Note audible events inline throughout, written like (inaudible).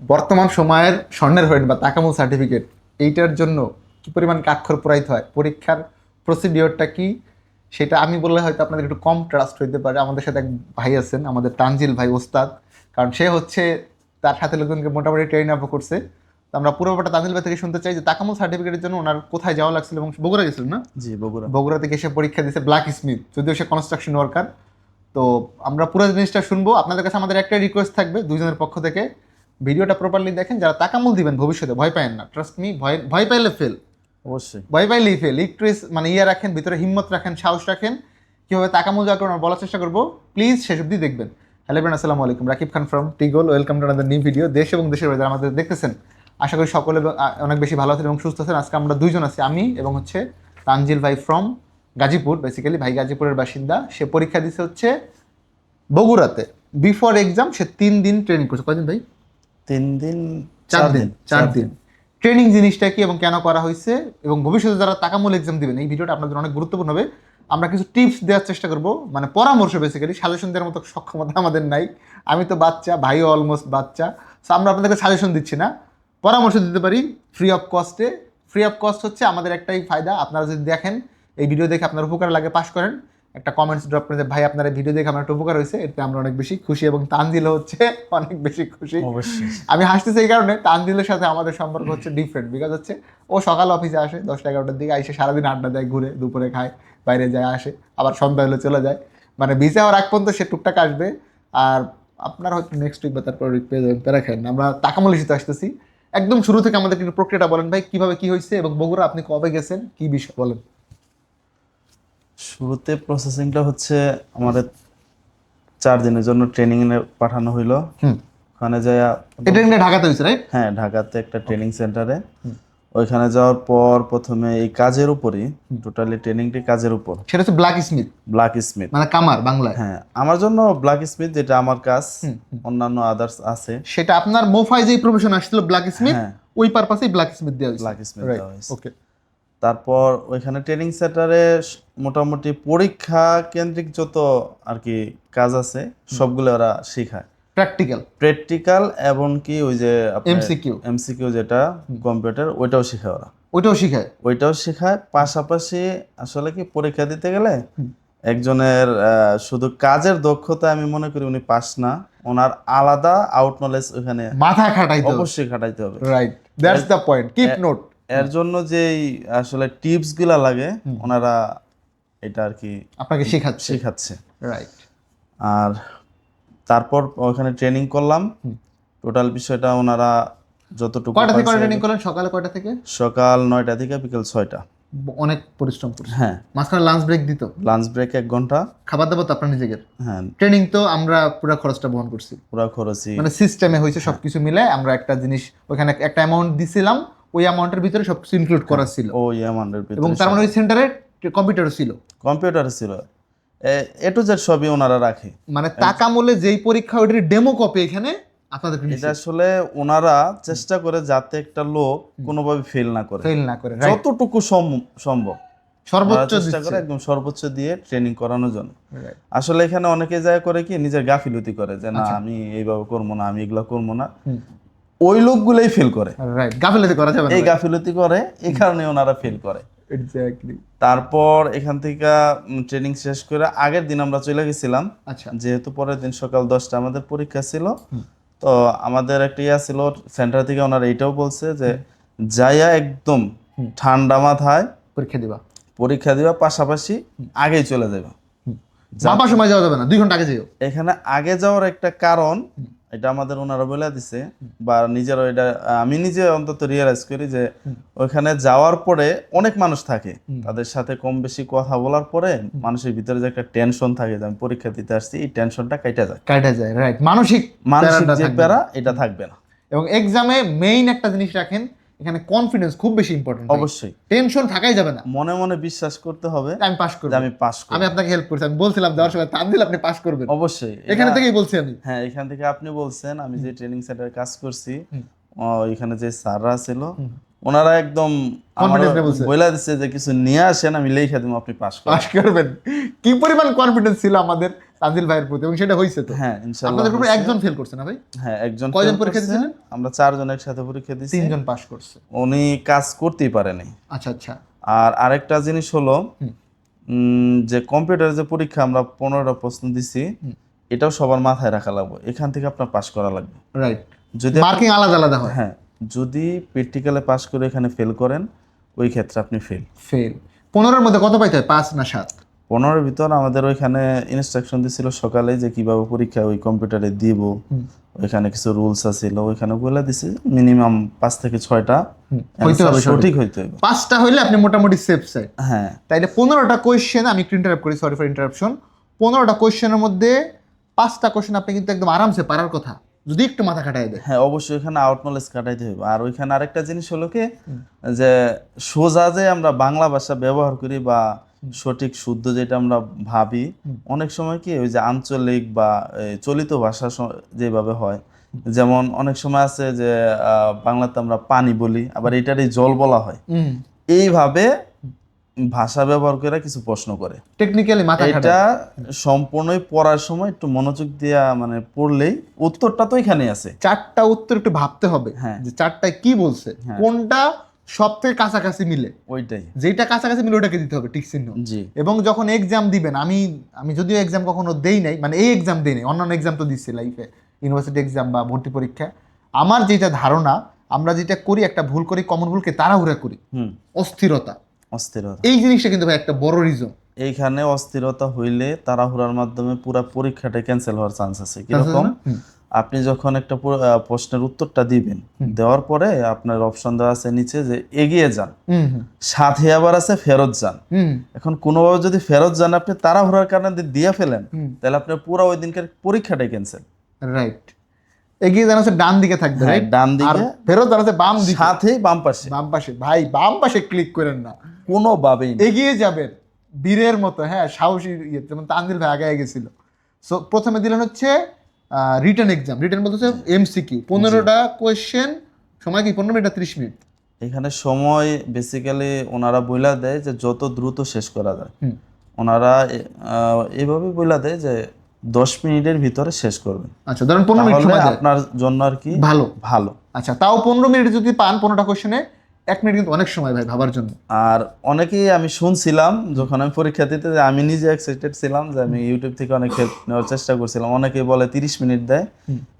বর্তমান সময়ের স্বর্ণের হরিণ বা তাকামুল সার্টিফিকেট এইটার জন্য কি পরিমাণ কাক্ষর পুরাইতে হয়? পরীক্ষার প্রসিডিওরটা কি? সেটা আমি বললে হয়তো আপনাদের একটু কম ট্রাস্ট হইতে পারে। আমাদের সাথে এক ভাই আছেন আমাদের তানজিল ভাই ওস্তাদ। কারণ সে হচ্ছে তার সাথে লোকজনকে মোটামুটি ট্রেন আপ করছে। তো আমরা পুরো ব্যাপারটা তানজিল ভাই থেকে শুনতে চাই যে তাকামুল সার্টিফিকেটের জন্য ওনার কোথায় যাওয়া লাগছিল এবং বগুড়া গেছিল না? জি বগুড়া। বগুড়া থেকে এসে পরীক্ষা দিয়েছে ব্ল্যাক স্মিথ যদিও সে কনস্ট্রাকশন ওয়ার্কার তো আমরা পুরো জিনিসটা শুনব। আপনাদের কাছে আমাদের একটাই রিকোয়েস্ট থাকবে দুজনের পক্ষ থেকে। ভিডিওটা প্রপারলি দেখেন যারা তাকামুল দিবেন ভবিষ্যতে ভয় পায়েন না ট্রাস্ট মি ভয় ভয় পাইলে ফেল অবশ্যই। ভয় পাইলেই ফেল একটু মানে ইয়ে রাখেন ভিতরে হিম্মত রাখেন সাহস রাখেন কীভাবে তাকামুল যা করবেন বলার চেষ্টা করব প্লিজ শেষ অব্দি দেখবেন। হ্যালো ব্রেন আসসালামু আলাইকুম। Rakib Khan from টিগোল welcome to another new video দেশ এবং দেশের বাইরে আমাদের দেখতেছেন আশা করি সকলে অনেক বেশি ভালো আছেন এবং সুস্থ আছেন। আজকে আমরা দুইজন আছি আমি এবং হচ্ছে তানজিল ভাই ফ্রম গাজীপুর। বেসিক্যালি ভাই গাজীপুরের বাসিন্দা। সে পরীক্ষা দিছে হচ্ছে বগুড়াতে। বিফোর এক্সাম সে তিন দিন ট্রেনিং করছে। কয়দিন ভাই? তিন দিন চার দিন চার দিন। ট্রেনিং জিনিসটা কি এবং কেন করা হয়েছে এবং ভবিষ্যতে যারা টাকামূল এক্সাম দিবেন এই ভিডিওটা আপনাদের অনেক গুরুত্বপূর্ণ হবে। আমরা কিছু টিপস দেওয়ার চেষ্টা করব মানে পরামর্শ বেসিক্যালি সাজেশন দেওয়ার মতো সক্ষমতা আমাদের নাই। আমি তো বাচ্চা ভাইও অলমোস্ট বাচ্চা সো আমরা আপনাদেরকে সাজেশন দিচ্ছি না। পরামর্শ দিতে পারি ফ্রি অফ কস্টে ফ্রি অফ কস্ট হচ্ছে আমাদের একটাই ফায়দা আপনারা যদি দেখেন এই ভিডিও দেখে আপনার উপকার লাগে পাস করেন। একটা কমেন্টস ড্রপ করে ভাই আপনার ভিডিও দেখে আমার একটা উপকার হয়েছে এতে আমরা অনেক বেশি খুশি এবং তানজিল হচ্ছে (laughs) অনেক বেশি খুশি। আমি হাসতেছি এই কারণে তানজিলের সাথে আমাদের সম্পর্ক হচ্ছে ডিফারেন্ট বিকজ হচ্ছে ও সকাল অফিসে আসে দশটা এগারোটার দিকে এসে সারাদিন আড্ডা দেয় ঘুরে দুপুরে খায় বাইরে যায় আসে আবার সন্ধ্যা হলে চলে যায়। মানে ভিসা হওয়ার আগ পর্যন্ত সে টুকটাক আসবে। আর আপনার হয়তো নেক্সট উইক বা তারপর উইক পেয়ে যাবেন প্যারা খান আমরা টাকামূল ইস্যুতে আসতেছি। একদম শুরু থেকে আমাদের একটু প্রক্রিয়াটা বলেন ভাই কীভাবে কি হয়েছে এবং বগুড়া আপনি কবে গেছেন? কি বিষয়? বলেন। শুরুতে প্রসেসিংটা হচ্ছে আমাদের চার দিনের জন্য ট্রেনিং এ পাঠানো হইল। ওখানে যাইয়া এটা ঢাকাতে হয়েছে রাইট হ্যাঁ ঢাকাতে একটা ট্রেনিং সেন্টারে ওইখানে যাওয়ার পর প্রথমে এই কাজের উপরই টোটালি ট্রেনিংটি কাজের উপর। সেটা হচ্ছে ব্ল্যাক স্মিথ ব্ল্যাক স্মিথ মানে কামার বাংলায়? হ্যাঁ আমার জন্য ব্ল্যাক স্মিথ যেটা আমার কাজ অন্যান্য আদার্স আছে। সেটা আপনার মোফাই যে প্রফেশন আসছিল ব্ল্যাক স্মিথ ওই পারপাসেই ব্ল্যাক স্মিথ দেওয়া হয়েছে। ব্ল্যাক স্মিথ দেওয়া হয়েছে। ওকে তারপর ওইখানে ট্রেনিং সেন্টারে মোটামুটি পরীক্ষা কেন্দ্রিক যত আর কি কাজ আছে সবগুলো ওরা শেখায়। প্র্যাকটিক্যাল প্র্যাকটিক্যাল এবং কি ওই যে এমসিকিউ এমসিকিউ যেটা কম্পিউটার ওইটাও শেখায় ওরা। ওইটাও শিখায়? ওইটাও শেখায় পাশাপাশি আসলে কি পরীক্ষা দিতে গেলে একজনের শুধু কাজের দক্ষতা আমি মনে করি উনি পাস না ওনার আলাদা আউট নলেজ ওখানে মাথা খাটাইতে হবে। অবশ্যই খাটাইতে হবে। Right that's the point keep note এর জন্য যেই আসলে টিপসগুলা লাগে ওনারা এটা আর কি আপনাকে শেখাচ্ছে। শেখাচ্ছে। রাইট আর তারপর ওখানে ট্রেনিং করলাম। টোটাল বিষয়টা ওনারা যতটুকু কয়টা থেকে ট্রেনিং করলেন? সকালে কয়টা থেকে? সকাল নয়টা থেকে বিকেল ছয়টা। অনেক পরিশ্রম করছে হ্যাঁ। মাঝখানে লাঞ্চ ব্রেক দিত। লাঞ্চ ব্রেক এক ঘণ্টা। খাবার দাবার তো আপনার নিজেদের। হ্যাঁ। ট্রেনিং তো আমরা পুরো খরচটা বহন করছি। পুরা খরচই। মানে সিস্টেমে হয়েছে সবকিছু মিলে আমরা একটা জিনিস ওখানে একটা অ্যামাউন্ট দিছিলাম ওই অ্যামাউন্টের ভিতরে সবকিছু ইনক্লুড করা ছিল। ও ইয়ামান্ডের এবং ভিতরে তার মানে ওই সেন্টারে কম্পিউটার ছিল। কম্পিউটার ছিল। এ টু জেড সবই ওনারা রাখে। মানে টাকা মূল্যে যেই পরীক্ষা ওইটার ডেমো কপি এখানে আপনাদের এটা আসলে ওনারা চেষ্টা করে যাতে একটা লোক কোনোভাবে ফেল না করে। ফেল না করে? যতটুকু সম্ভব। সর্বোচ্চ চেষ্টা করে একদম সর্বোচ্চ দিয়ে ট্রেনিং করানোর জন্য। আসলে এখানে অনেকে যায় করে কি নিজের গাফিলতি করে যে না আমি এইভাবে করব না আমি এগুলো করব না। ওই লোকগুলোই ফেল করে। রাইট গাফিলতি করা যাবে এই গাফিলতি করে এই কারণে ওনারা ফেল করে। এক্স্যাক্টলি তারপর এখান থেকে ট্রেনিং শেষ করে আগের দিন আমরা চলে গেছিলাম। আচ্ছা। যেহেতু পরের দিন সকাল দশটা আমাদের পরীক্ষা ছিল তো আমাদের একটা ইয়া ছিল সেন্টার থেকে ওনারা এইটাও বলছে যে যাইয়া একদম ঠান্ডা মাথায় পরীক্ষা দিবা। পরীক্ষা দিবা পাশাপাশি আগেই চলে যাবে সময় যাওয়া যাবে না দুই ঘণ্টা আগে যেও। এখানে আগে যাওয়ার একটা কারণ এটা আমাদের ওনারা বলে দিছে বা নিজেরও এটা আমি নিজে অন্তত রিয়েলাইজ করি যে ওইখানে যাওয়ার পরে অনেক মানুষ থাকে। তাদের সাথে কম বেশি কথা বলার পরে মানুষের ভিতরে যে একটা টেনশন থাকে যে আমি পরীক্ষা দিতে আসছি এই টেনশনটা কেটে যায়। কাটা যায় রাইট মানসিক মানসিক যে প্যারা এটা থাকবে না। এবং এক্সামে মেইন একটা জিনিস রাখেন এখানে কনফিডেন্স খুব বেশি ইম্পর্টেন্ট অবশ্যই। টেনশন থাকাই যাবে না। মনে মনে বিশ্বাস করতে হবে আমি পাস করব। আমি পাস করব। আমি আপনাকে হেল্প করছি আমি বলছিলাম দেওয়ার সময় তানজিল আপনি পাস করবেন। অবশ্যই। এখানে থেকেই বলছি আমি। হ্যাঁ এখান থেকে আপনি বলছেন আমি যে ট্রেনিং সেন্টারে কাজ করছি এখানে যে স্যাররা ছিল ওনারা একদম। বইলা দিচ্ছে যে কিছু নিয়ে আসেন আমি লেখা দিব আপনি পাস পাস করবেন। কি পরিমাণ কনফিডেন্স ছিল আমাদের? তানজিল ভাইয়ের প্রতি এবং সেটা হয়েছে তো। হ্যাঁ ইনশাল্লাহ আপনাদের গ্রুপে একজন ফেল করছে না ভাই? হ্যাঁ একজন কয়জন পরীক্ষা। দিয়েছিলেন? আমরা চারজন একসাথে পরীক্ষা দিয়েছি। তিনজন পাস করছে। উনি কাজ করতেই পারেনি। আচ্ছা আচ্ছা। আর আরেকটা জিনিস হলো যে কম্পিউটার যে পরীক্ষা আমরা পনেরোটা প্রশ্ন দিছি এটাও সবার মাথায় রাখা লাগবে। এখান থেকে আপনার পাশ করা লাগবে। রাইট যদি মার্কিং আলাদা আলাদা হয়। হ্যাঁ যদি প্র্যাকটিক্যালে পাশ করে এখানে ফেল করেন ওই ক্ষেত্রে আপনি ফেল ফেল পনেরোর মধ্যে কত পাইতে হয়? পাঁচ না সাত? পনেরোর ভিতর আমাদের ওইখানে ইনস্ট্রাকশন দিছিল সকালে যে কীভাবে পরীক্ষা ওই কম্পিউটারে দিব। ওইখানে কিছু রুলস আছিল ওইখানে বলে দিছে মিনিমাম পাঁচ থেকে ছয়টা। হইতে হবে সঠিক হইতে হবে। পাঁচটা হইলে আপনি মোটামুটি সেফ সাইড হ্যাঁ। তাইলে পনেরোটা কোয়েশ্চেন আমি একটু ইন্টারাপ্ট করি সরি ফর ইন্টারাপশন পনেরোটা কোয়েশ্চেনের মধ্যে পাঁচটা কোয়েশ্চেন আপনি কিন্তু একদম আরামসে পারার কথা। যদি একটু মাথা খাটাই দেয় হ্যাঁ অবশ্যই এখানে আউট নলেজ কাটাইতে হবে আর ওইখানে আরেকটা জিনিস হলো কি যে সোজা যে আমরা বাংলা ভাষা ব্যবহার করি বা সঠিক শুদ্ধ যেটা আমরা ভাবি অনেক সময় কি ওই যে আঞ্চলিক বা চলিত ভাষা যেভাবে হয়। যেমন অনেক সময় আছে যে বাংলাতে আমরা পানি বলি আবার এটারই জল বলা হয়। এইভাবে ভাষা ব্যবহার করে কিছু প্রশ্ন করে। টেকনিক্যালি মাথা এটা সম্পূর্ণই পড়ার সময় একটু মনোযোগ দিয়া মানে পড়লেই উত্তরটা তো এখানে আছে। চারটা উত্তর একটু ভাবতে হবে হ্যাঁ। যে চারটায় কি বলছে হ্যাঁ। কোনটা সব থেকে কাছাকাছি মিলে। ওইটাই। যেটা কাছাকাছি মিলে ওটাকে দিতে হবে টিক চিহ্ন জি। এবং যখন এক্সাম দিবেন আমি আমি যদিও এক্সাম কখনো দেই নাই মানে এই এক্সাম দেই নাই অন্যান্য এক্সাম তো দিচ্ছি লাইফে ইউনিভার্সিটি এক্সাম বা ভর্তি পরীক্ষা। আমার যেটা ধারণা আমরা যেটা করি একটা ভুল করি কমন ভুলকে তাড়াহুড়া করি। হুম। অস্থিরতা। অস্থিরতা। এই জিনিসটা কিন্তু ভাই একটা বড় রিজন এইখানে অস্থিরতা হইলে তাড়াহুড়ার মাধ্যমে পুরো পরীক্ষাটা ক্যান্সেল হওয়ার চান্স আছে। কীরকম? আপনি যখন একটা প্রশ্নের উত্তরটা দিবেন দেওয়ার পরে আপনার অপশন দেওয়া আছে নিচে যে এগিয়ে যান। সাথে আবার আছে ফেরত যান। এখন কোনোভাবে যদি ফেরত যান আপনি তাড়াহুড়ার কারণে দিয়ে ফেলেন। তাহলে আপনার পুরো ওই দিনকার পরীক্ষাটাই ক্যান্সেল রাইট এগিয়ে জানা হচ্ছে ডান দিকে থাকবে হ্যাঁ, রাইট ডান দিকে। ফেরত দাঁড়াচ্ছে বাম দিকে। সাথেই বাম পাশে। বাম পাশে। ভাই বাম পাশে ক্লিক করেন না। কোনোভাবেই এগিয়ে যাবেন। বীরের মতো হ্যাঁ সাহসী ইয়ে। যেমন তানজিল ভাই আগে গেছিল। সো প্রথমে দিলেন হচ্ছে রিটার্ন এক্সাম রিটার্ন বলতে হচ্ছে এমসিকিউ পনেরোটা কোয়েশ্চেন সময় কি পনেরো মিনিট ত্রিশ মিনিট? এখানে সময় বেসিক্যালি ওনারা বইলা দেয় যে যত দ্রুত শেষ করা যায়। ওনারা এইভাবে বইলা দেয় যে দশ মিনিটের ভিতরে শেষ করবেন। আচ্ছা ধরেন পনেরো মিনিট আপনার জন্য আর কি ভালো। ভালো। আচ্ছা তাও পনেরো মিনিট যদি পান পনেরোটা কোয়েশ্চেনে এক মিনিট কিন্তু অনেক সময় ভাই ভাবার জন্য। আর অনেকেই আমি শুনছিলাম যখন আমি পরীক্ষা দিতে যে আমি নিজে এক্সাইটেড ছিলাম যে আমি ইউটিউব থেকে অনেক হেল্প নেওয়ার চেষ্টা করছিলাম। অনেকেই বলে তিরিশ মিনিট দেয়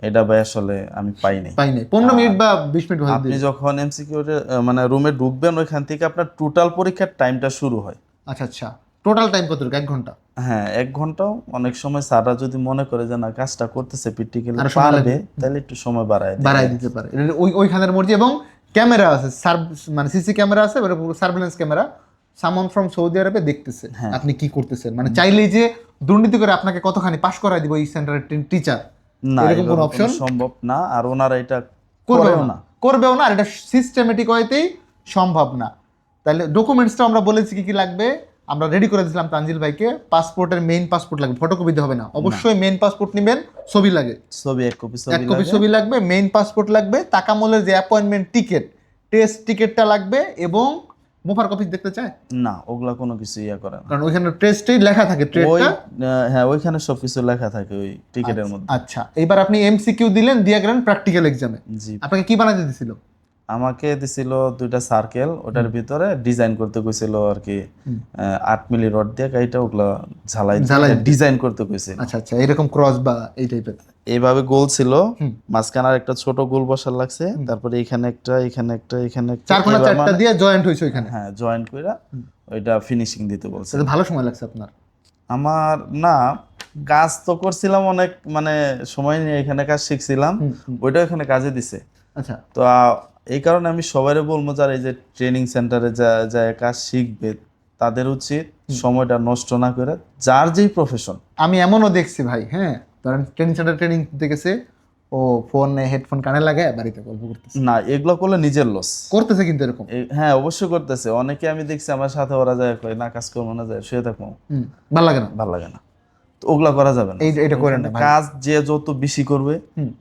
এটা ভাই আসলে আমি পাইনি পাই নাই। পনেরো মিনিট বা বিশ মিনিট আপনি যখন এমসিকিউ মানে রুমে ঢুকবেন ওইখান থেকে আপনার টোটাল পরীক্ষার টাইমটা শুরু হয়। আচ্ছা আচ্ছা। টোটাল টাইম কত এক ঘণ্টা? হ্যাঁ এক ঘন্টাও। অনেক সময় স্যাররা যদি মনে করে যে না কাজটা করতেছে প্র্যাকটিক্যালি পারবে তাহলে একটু সময় বাড়ায় বাড়ায় দিতে পারে। ওই ওইখানের মর্জি এবং ক্যামেরা আছে মানে সিসি ক্যামেরা আছে সার্ভেলেন্স ক্যামেরা। সামন ফ্রম সৌদি আরবে দেখতেছে হ্যাঁ। আপনি কি করতেছেন? মানে চাইলেই যে দুর্নীতি করে আপনাকে কতখানি পাশ করাই দিব এই সেন্টারের টিচার না এরকম কোনো অপশন সম্ভব না আর ওনারা এটা করবেও না। করবেও না আর এটা সিস্টেমেটিক ওয়েতেই সম্ভব না। তাহলে ডকুমেন্টসটা আমরা বলেছি কি কি লাগবে? আমরা রেডি করে দিয়েছিলাম তানজিল ভাইকে। পাসপোর্টের মেইন পাসপোর্ট লাগবে। ফটোকপি দিতে হবে না। অবশ্যই মেইন পাসপোর্ট নেবেন ছবি লাগে। ছবি এক কপি এক কপি ছবি লাগবে মেইন পাসপোর্ট লাগবে তাকামলের যে অ্যাপয়েন্টমেন্ট টিকিট টেস্ট টিকিটটা লাগবে এবং মুফার কপি দেখতে চায়? না ওগুলা কোনো কিছু ইয়া করে না। কারণ ওইখানে টেস্টেই লেখা থাকে ট্রেডটা হ্যাঁ ওইখানে সবকিছু লেখা থাকে ওই টিকিটের মধ্যে। আচ্ছা। এবার আপনি এমসিকিউ দিলেন দিয়ে গেলেন প্র্যাকটিক্যাল এক্সামে জি। আপনাকে কি বানাতে দিছিল? আমাকে দিছিল দুইটা সার্কেল ওটার ভিতরে ডিজাইন করতে কইছিল আর কি আট মিলি রড দিয়ে কাইটা ওগুলা ঝালাই ঝালাই ডিজাইন করতে কইছিল। আচ্ছা আচ্ছা এরকম ক্রস বা এই টাইপের এইভাবে গোল ছিল হুম। মাঝখানে আর একটা ছোট গোল বসার লাগছে তারপরে এখানে একটা এখানে একটা এখানে একটা চার এবার চারটা মানে- দিয়ে জয়েন্ট হয়েছে ওইখানে? হ্যাঁ জয়েন্ট কইরা ওইটা ফিনিশিং দিতে বলছে। ভালো সময় লাগছে আপনার? আমার না কাজ তো করছিলাম অনেক মানে সময় নিয়ে এখানে কাজ শিখছিলাম। ওইটা এখানে কাজে দিছে। আচ্ছা। তো এই কারণে আমি সবাইরে বলব যারা এই যে ট্রেনিং সেন্টারে যা যায় কাজ শিখবে তাদের উচিত সময়টা নষ্ট না করে যার যেই প্রফেশন আমি এমনও দেখছি ভাই হ্যাঁ? ধরেন ট্রেনিং সেন্টার ট্রেনিং দেখেছে ও ফোন হেডফোন কানে লাগায় বাড়িতে গল্প করতেছে। না এগুলো করলে নিজের লস করতেছে কিন্তু এরকম? হ্যাঁ অবশ্যই করতেছে। অনেকে আমি দেখছি আমার সাথে ওরা যায় কয় না কাজ করব না যায় শুয়ে থাকব। ভালো লাগে না? ভালো লাগে না। ওগুলা করা যাবে না। এটা করেন না। কাজ যে যত বেশি করবে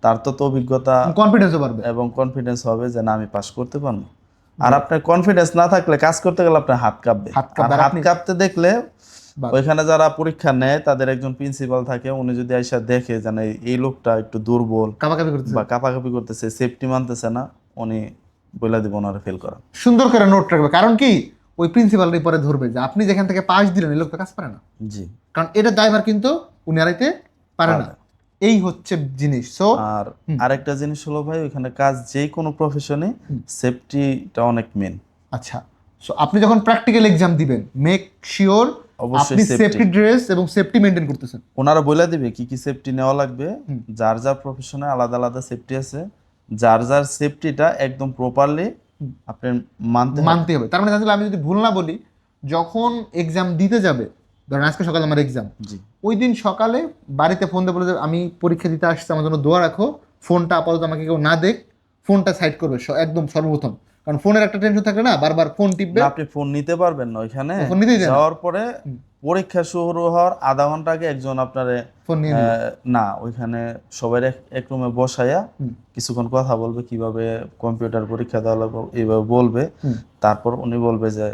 তার তত অভিজ্ঞতা কনফিডেন্সও বাড়বে। এবং কনফিডেন্স হবে যে না আমি পাস করতে পারব। আর আপনার কনফিডেন্স না থাকলে কাজ করতে গেলে আপনার হাত কাঁপবে। হাত কাঁপতে দেখলে ওইখানে যারা পরীক্ষা নেয় তাদের একজন প্রিন্সিপাল থাকে উনি যদি আইসা দেখে জানে এই লোকটা একটু দুর্বল কাপাকাপি করতেছে। বা কাপাকাপি করতেছে সেফটি মানতেছে না উনি বলে দিব ওনারা ফেল করা। সুন্দর করে নোট রাখবে। কারণ কি? ওই প্রিন্সিপালটাই পরে ধরবে যে আপনি যেখান থেকে পাস দিলেন এই লোক তো কাজ পারে না। জি। কারণ এটা ড্রাইভার কিন্তু উনি আড়াইতে পারে না। এই হচ্ছে জিনিস। সো আর আরেকটা জিনিস হলো ভাই ওখানে কাজ যে কোনো প্রফেশনে সেফটিটা অনেক মেন আচ্ছা। সো আপনি যখন প্র্যাকটিক্যাল এক্সাম দিবেন মেক শিওর অবশ্যই আপনি সেফটি ড্রেস এবং সেফটি মেনটেন করতেছেন। ওনারা বলে দিবে কি কি সেফটি নেওয়া লাগবে। যার যার প্রফেশনে আলাদা আলাদা সেফটি আছে যার যার সেফটিটা একদম প্রপারলি আপনি মানতে। মানতে হবে। তার মানে তাহলে আমি যদি ভুল না বলি যখন এক্সাম দিতে যাবে ধরেন আজকে সকালে আমার এক্সাম জি। ওই দিন সকালে বাড়িতে ফোন দিয়ে বলে যে আমি পরীক্ষা দিতে আসছি আমার জন্য দোয়া রাখো ফোনটা আপাতত আমাকে কেউ না দেখ ফোনটা সাইড করবে একদম সর্বপ্রথম। কারণ ফোনের একটা টেনশন থাকে না বারবার ফোন টিপবে। আপনি ফোন নিতে পারবেন না ওইখানে। ফোন নিতেই দেয় না। যাওয়ার পরে পরীক্ষা শুরু হওয়ার আধা ঘণ্টা আগে একজন আপনার না ওইখানে সবাই এক- রুমে বসাইয়া হুম। কিছুক্ষণ কথা বলবে কীভাবে কম্পিউটার পরীক্ষা দেওয়া লাগবে এইভাবে বলবে। তারপর উনি বলবে যে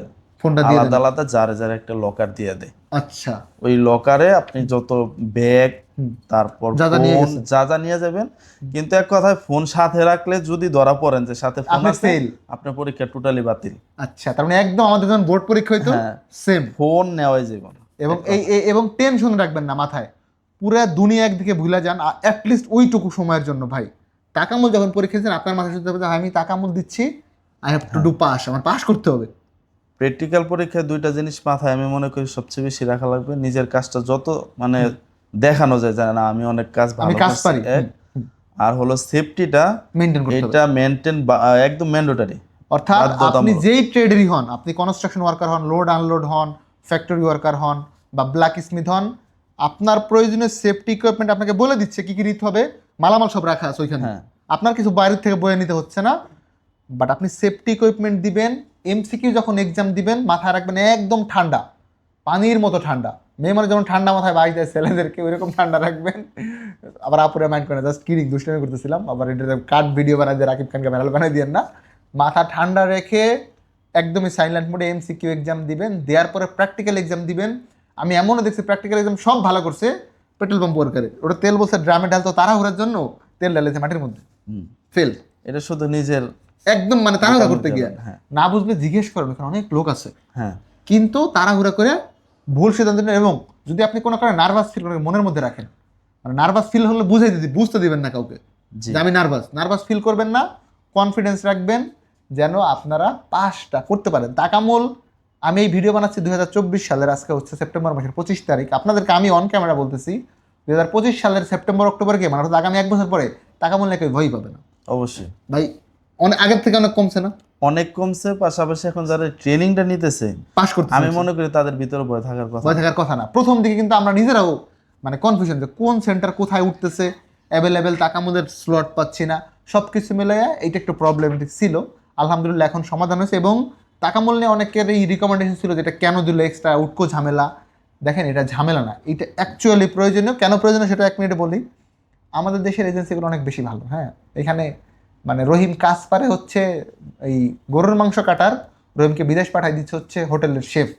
ফোনটা দিয়ে আলাদা আলাদা যারে যারে একটা লকার দিয়ে দেয়। আচ্ছা। ওই লকারে আপনি যত ব্যাগ তারপর যা যা নিয়ে যাবেন। কিন্তু এক কথায় ফোন সাথে রাখলে যদি ধরা পড়েন যে সাথে ফোন আছে আপনার পরীক্ষা টোটালি বাতিল। আচ্ছা তার মানে একদম আমাদের যখন বোর্ড পরীক্ষা হইতো হ্যাঁ। সেম ফোন নেওয়াই যাবে এবং এই এবং টেনশন রাখবেন না মাথায়। পুরো দুনিয়া একদিকে ভুলে যান অ্যাটলিস্ট ওইটুকু সময়ের জন্য ভাই। তাকামুল যখন পরীক্ষা দিচ্ছেন আপনার মাথায় শুনতে হবে আমি তাকামুল দিচ্ছি I have to do pass আমার পাস করতে হবে। প্র্যাকটিক্যাল পরীক্ষায় দুইটা জিনিস মাথায় আমি মনে করি সবচেয়ে বেশি রাখা লাগবে। নিজের কাজটা যত মানে দেখানো যায় জানে না আমি অনেক কাজ ভালো কাজ পারি। আর হলো সেফটিটা মেনটেন করতে এটা মেনটেন একদম ম্যান্ডেটরি অর্থাৎ আপনি যেই ট্রেডেরই হন আপনি কনস্ট্রাকশন ওয়ার্কার হন লোড আনলোড হন ফ্যাক্টরি ওয়ার্কার হন বা ব্ল্যাক স্মিথ হন আপনার প্রয়োজনীয় সেফটি ইকুইপমেন্ট আপনাকে বলে দিচ্ছে কি কি নিতে হবে। মালামাল সব রাখা আছে ওইখানে। হ্যাঁ। আপনার কিছু বাইরের থেকে বয়ে নিতে হচ্ছে না। বাট আপনি সেফটি ইকুইপমেন্ট দিবেন এমসিকিউ যখন এক্সাম দিবেন মাথায় রাখবেন একদম ঠান্ডা পানির মতো ঠান্ডা। মেয়ে মানে যেমন ঠান্ডা মাথায় বাইক দেয় ছেলেদেরকে ওইরকম ঠান্ডা রাখবেন। আবার আপুরে মাইন্ড করে জাস্ট কিরিং দুষ্টামি করতেছিলাম। আবার এটা কাট ভিডিও বানাই দিয়ে রাকিব খানকে ভাইরাল বানাই দিয়েন না। মাথা ঠান্ডা রেখে একদমই সাইলেন্ট মোডে এমসিকিউ এক্সাম দিবেন। দেওয়ার পরে প্র্যাকটিক্যাল এক্সাম দিবেন। আমি এমনও দেখছি প্র্যাকটিক্যাল এক্সাম সব ভালো করছে পেট্রোল পাম্প ওয়ার্কারে ওটা তেল বলছে ড্রামে ঢালতো তাড়াহুড়ার জন্য তেল ঢালেছে মাটির মধ্যে। ফেল এটা শুধু নিজের একদম মানে তাড়াহুড়া করতে গিয়ে। হ্যাঁ। না বুঝলে জিজ্ঞেস করবে কারণ অনেক লোক আছে। হ্যাঁ। কিন্তু তাড়াহুড়া করে ভুল সিদ্ধান্ত নেন এবং যদি আপনি কোনো কারণে নার্ভাস ফিল করেন মনের মধ্যে রাখেন মানে নার্ভাস ফিল হলে বুঝাই দিতে বুঝতে দিবেন না কাউকে যে আমি নার্ভাস নার্ভাস ফিল করবেন না কনফিডেন্স রাখবেন যেন আপনারা পাসটা করতে পারেন। তাকামুল আমি এই ভিডিও বানাচ্ছি দুই হাজার চব্বিশ সালের আজকে হচ্ছে সেপ্টেম্বর মাসের পঁচিশ তারিখ। আপনাদেরকে আমি অন ক্যামেরা বলতেছি দুই হাজার পঁচিশ সালের সেপ্টেম্বর অক্টোবর গিয়ে মানে আগামী এক বছর পরে তাকামুল নাকি ভয় পাবে না। অবশ্যই। ভাই অনেক আগের থেকে অনেক কমছে না? অনেক কমছে পাশাপাশি এখন যারা ট্রেনিংটা নিতেছে পাস করতে আমি মনে করি তাদের ভিতরে ভয় থাকার কথা। ভয় থাকার কথা না। প্রথম দিকে কিন্তু আমরা নিজেরাও মানে কনফিউশন যে কোন সেন্টার কোথায় উঠতেছে অ্যাভেলেবেল টাকামুদের স্লট পাচ্ছি না। সব কিছু মিলে এইটা একটু প্রবলেমেটিক ছিল। আলহামদুলিল্লাহ এখন সমাধান হয়েছে এবং টাকামূল নিয়ে অনেকের এই রিকমেন্ডেশন ছিল যেটা কেন দিল এক্সট্রা উটকো ঝামেলা। দেখেন এটা ঝামেলা না এটা অ্যাকচুয়ালি প্রয়োজনীয়। কেন প্রয়োজনীয় সেটা এক মিনিটে বলি। আমাদের দেশের এজেন্সিগুলো অনেক বেশি ভালো হ্যাঁ? এখানে মানে রহিম কাজ পারে হচ্ছে এই গরুর মাংস কাটার রহিমকে বিদেশ পাঠাই দিচ্ছে হচ্ছে হোটেলের শেফ।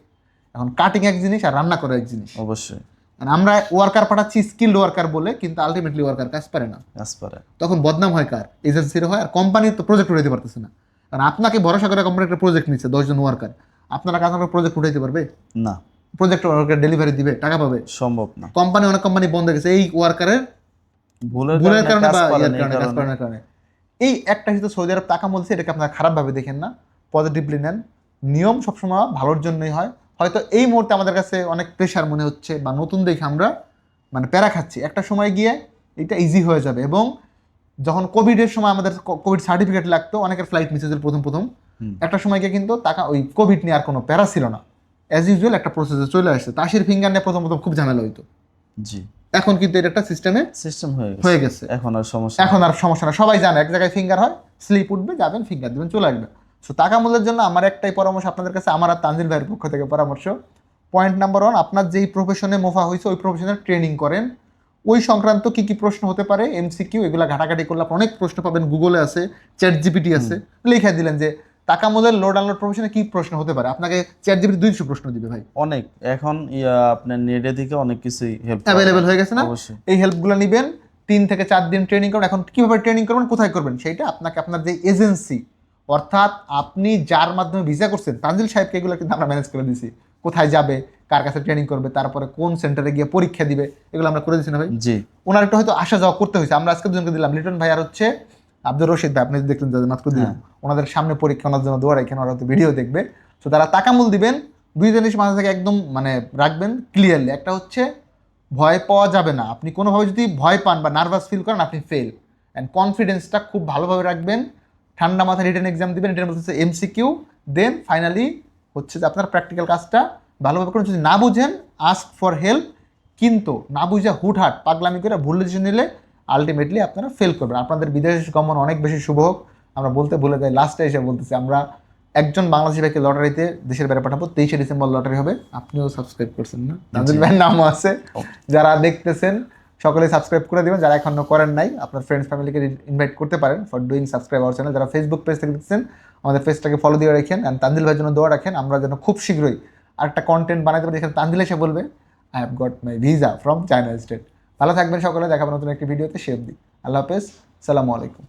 এখন কাটিং এক জিনিস আর রান্না করা এক জিনিস। অবশ্যই। মানে আমরা ওয়ার্কার পাঠাচ্ছি স্কিল্ড ওয়ার্কার বলে কিন্তু আলটিমেটলি ওয়ার্কার কাজ পারে না। কাজ পারে তখন বদনাম হয় কার? এজেন্সির হয় আর কোম্পানির তো প্রজেক্ট উঠাইতে পারতেছে না। কারণ আপনাকে ভরসা করে কোম্পানি একটা প্রজেক্ট নিচ্ছে দশজন ওয়ার্কার আপনারা কাজ প্রজেক্ট উঠাইতে পারবে? না। প্রজেক্ট ওয়ার্কার ডেলিভারি দিবে টাকা পাবে। সম্ভব না। কোম্পানি অনেক কোম্পানি বন্ধ হয়ে গেছে। এই ওয়ার্কারের ভুলের কারণে বা কারণে কাজ কারণে। কারণে। এই একটা হিসেবে সৌদি আরব টাকা বলছে এটাকে আপনারা খারাপভাবে দেখেন না পজিটিভলি নেন। নিয়ম সবসময় ভালোর জন্যই হয়। হয়তো এই মুহূর্তে আমাদের কাছে অনেক প্রেশার মনে হচ্ছে বা নতুন দেখে আমরা মানে প্যারা খাচ্ছি। একটা সময় গিয়ে এটা ইজি হয়ে যাবে এবং যখন কোভিডের সময় আমাদের কোভিড সার্টিফিকেট লাগতো অনেকের ফ্লাইট মিস হয়েছিল প্রথম প্রথম। একটা সময় গিয়ে কিন্তু টাকা ওই কোভিড নিয়ে আর কোনো প্যারা ছিল না। অ্যাজ ইউজুয়াল একটা প্রসেসে চলে আসছে। তাসির ফিঙ্গার নিয়ে প্রথম প্রথম খুব ঝামেলা হইতো। জি। এখন কিন্তু এটা একটা সিস্টেমে সিস্টেম হয়ে গেছে। হয়ে গেছে। এখন আর সমস্যা এখন আর সমস্যা না সবাই জানে এক জায়গায় ফিঙ্গার হয় স্লিপ উঠবে যাবেন ফিঙ্গার দিবেন চলে আসবে। সো টাকা মূল্যের জন্য আমার একটাই পরামর্শ আপনাদের কাছে আমার আর তানজিল ভাইয়ের পক্ষ থেকে পরামর্শ। পয়েন্ট নাম্বার ওয়ান আপনার যেই প্রফেশনে মোফা হয়েছে ওই প্রফেশনের ট্রেনিং করেন। ওই সংক্রান্ত কি কি প্রশ্ন হতে পারে এমসিকিউ এগুলো ঘাটাঘাটি করলে আপনি অনেক প্রশ্ন পাবেন গুগলে আছে চ্যাট জিপিটি আছে লিখে দিলেন যে তাকামুলের লোড আনলোড প্রফেশনে কি প্রশ্ন হতে পারে? আপনাকে চ্যাট জিবিটি দুইশো প্রশ্ন দিবে ভাই। অনেক। এখন আপনার নেটে থেকে অনেক কিছুই হেল্প অ্যাভেলেবেল হয়ে গেছে না? এই হেল্পগুলো নেবেন তিন থেকে চার দিন ট্রেনিং করবেন এখন কীভাবে ট্রেনিং করবেন কোথায় করবেন সেইটা আপনাকে আপনার যে এজেন্সি অর্থাৎ আপনি যার মাধ্যমে ভিসা করছেন তানজিল সাহেবকে এগুলো কিন্তু আমরা ম্যানেজ করে দিছি। কোথায় যাবে কার কাছে ট্রেনিং করবে তারপরে কোন সেন্টারে গিয়ে পরীক্ষা দিবে এগুলো আমরা করে দিচ্ছি না ভাই? জি। ওনার একটু হয়তো আসা যাওয়া করতে হয়েছে। আমরা আজকে দুজনকে দিলাম। লিটন ভাই আর হচ্ছে আব্দুর রশিদ ভাই আপনি দেখলেন যাদের মাত্র দিলাম ওনাদের সামনে পরীক্ষা ওনার জন্য দোয়ার এখানে ওরা হয়তো ভিডিও দেখবে। তো তারা তাকামুল দিবেন দুই জিনিস মাথা থেকে একদম মানে রাখবেন ক্লিয়ারলি একটা হচ্ছে ভয় পাওয়া যাবে না। আপনি কোনোভাবে যদি ভয় পান বা নার্ভাস ফিল করেন আপনি ফেল অ্যান্ড কনফিডেন্সটা খুব ভালোভাবে রাখবেন। ঠান্ডা মাথায় রিটেন এক্সাম দিবেন রিটেন বলতেছে এমসিকিউ দেন ফাইনালি হচ্ছে যে আপনার প্র্যাকটিক্যাল কাজটা ভালোভাবে করুন। যদি না বুঝেন আস্ক ফর হেল্প কিন্তু না বুঝে হুটহাট পাগলামি করে ভুল ডিসিশন নিলে আলটিমেটলি আপনারা ফেল করবেন। আপনাদের বিদেশ গমন অনেক বেশি শুভ হোক। আমরা বলতে ভুলে যাই লাস্টে এসে বলতেছি আমরা একজন বাংলাদেশি ভাইকে লটারিতে দেশের বাইরে পাঠাবো তেইশে ডিসেম্বর লটারি হবে। আপনিও সাবস্ক্রাইব করছেন না? নাজিল ভাইয়ের নামও আছে। যারা দেখতেছেন সকলে সাবস্ক্রাইব করে দিবেন। যারা এখনও করেন নাই আপনার ফ্রেন্ডস ফ্যামিলিকে ইনভাইট করতে পারেন for doing subscribe our channel যারা ফেসবুক পেজ থেকে দেখছেন আমাদের পেজটাকে ফলো দিয়ে রাখেন অ্যান্ড তানজিল ভাইয়ের জন্য দোয়া রাখেন। আমরা যেন খুব শীঘ্রই আরেকটা কন্টেন্ট বানাতে পারি যেখানে তানজিল এসে বলবে I have got my visa from China state ভালো থাকবেন সকলে দেখাবো নতুন একটি ভিডিওতে সে অব্দি আল্লাহ হাফেজ সালামু আলাইকুম।